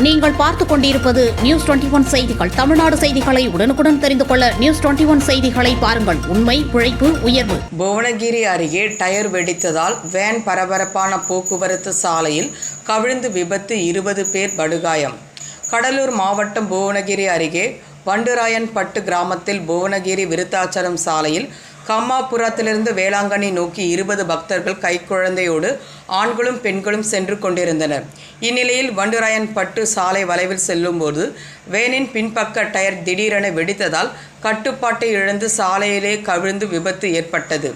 நீங்கள் பார்த்துக் கொண்டிருப்பது நியூஸ் டுவெண்டி ஒன் செய்திகள். தமிழ்நாடு செய்திகளை உடனுக்குடன் தெரிந்து கொள்ள நியூஸ் டுவெண்டி ஒன் செய்திகளை பாருங்கள். உண்மை உழைப்பு உயர்வு. புவனகிரி அருகே டயர் வெடித்ததால் வேன் பரபரப்பான போக்குவரத்து சாலையில் கவிழ்ந்து விபத்து இருபது பேர் படுகாயம். கடலூர் மாவட்டம் புவனகிரி அருகே வண்டுராயன்பட்டு கிராமத்தில் புவனகிரி விருத்தாச்சலம் சாலையில் கம்மாபுரத்திலிருந்து வேளாங்கண்ணி நோக்கி இருபது பக்தர்கள் கைக்குழந்தையோடு ஆண்களும் பெண்களும் சென்று கொண்டிருந்தனர். இந்நிலையில் வண்டுராயன்பட்டு சாலை வளைவில் செல்லும்போது வேனின் பின்பக்க டயர் திடீரென வெடித்ததால் கட்டுப்பாட்டை இழந்து சாலையிலே கவிழ்ந்து விபத்து ஏற்பட்டது.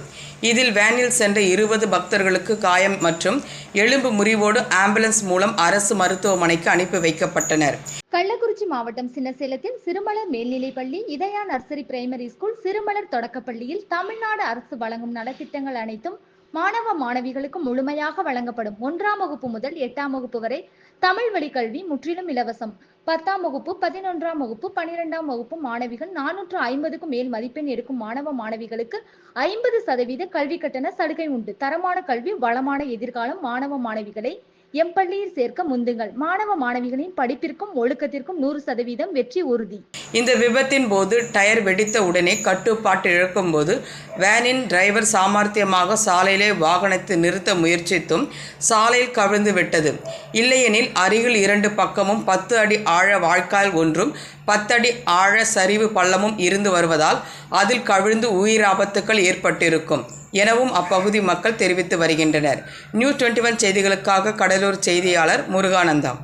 இதில் வேனில் சென்ற இருபது பக்தர்களுக்கு காயம் மற்றும் எலும்பு முறிவோடு ஆம்புலன்ஸ் மூலம் அரசு மருத்துவமனைக்கு அனுப்பி வைக்கப்பட்டனர். கள்ளக்குறிச்சி மாவட்டம் சின்னசேலத்தில் சிறுமலர் மேல்நிலைப்பள்ளி இதயா நர்சரி பிரைமரி ஸ்கூல் சிறுமலர் தொடக்கப்பள்ளியில் தமிழ்நாடு அரசு வழங்கும் நலத்திட்டங்கள் அனைத்தும் மாணவ மாணவிகளுக்கு முழுமையாக வழங்கப்படும் ஒன்றாம் வகுப்பு முதல் எட்டாம் வகுப்பு வரை தமிழ் வழி கல்வி முற்றிலும் இலவசம். பத்தாம் வகுப்பு பதினொன்றாம் வகுப்பு பனிரெண்டாம் வகுப்பு மாணவிகள் நானூற்று ஐம்பதுக்கும் மேல் மதிப்பெண் எடுக்கும் மாணவ மாணவிகளுக்கு ஐம்பது சதவீத கல்வி கட்டண சலுகை உண்டு. தரமான கல்வி வளமான எதிர்காலம் மாணவ மாணவிகளை எம் பள்ளியில் சேர்க்க முந்துங்கள். மாணவ மாணவிகளின் படிப்பிற்கும் ஒழுக்கத்திற்கும் நூறு சதவீதம் வெற்றி உறுதி. இந்த விபத்தின் போது டயர் வெடித்த உடனே கட்டுப்பாட்டு இழக்கும் போது வேனின் டிரைவர் சாமர்த்தியமாக சாலையிலே வாகனத்தை நிறுத்த முயற்சித்தும் சாலையில் கவிழ்ந்து விட்டது. இல்லையெனில் அருகில் இரண்டு பக்கமும் பத்து அடி ஆழ வாய்க்கால் ஒன்றும் பத்தடி ஆழ சரிவு பள்ளமும் இருந்து வருவதால் அதில் கவிழ்ந்து உயிராபத்துக்கள் ஏற்பட்டிருக்கும். எனவும் அப்பகுதி மக்கள் தெரிவித்து வருகின்றனர். நியூஸ் டுவெண்ட்டி ஒன் செய்திகளுக்காக கடலூர் செய்தியாளர் முருகானந்தம்.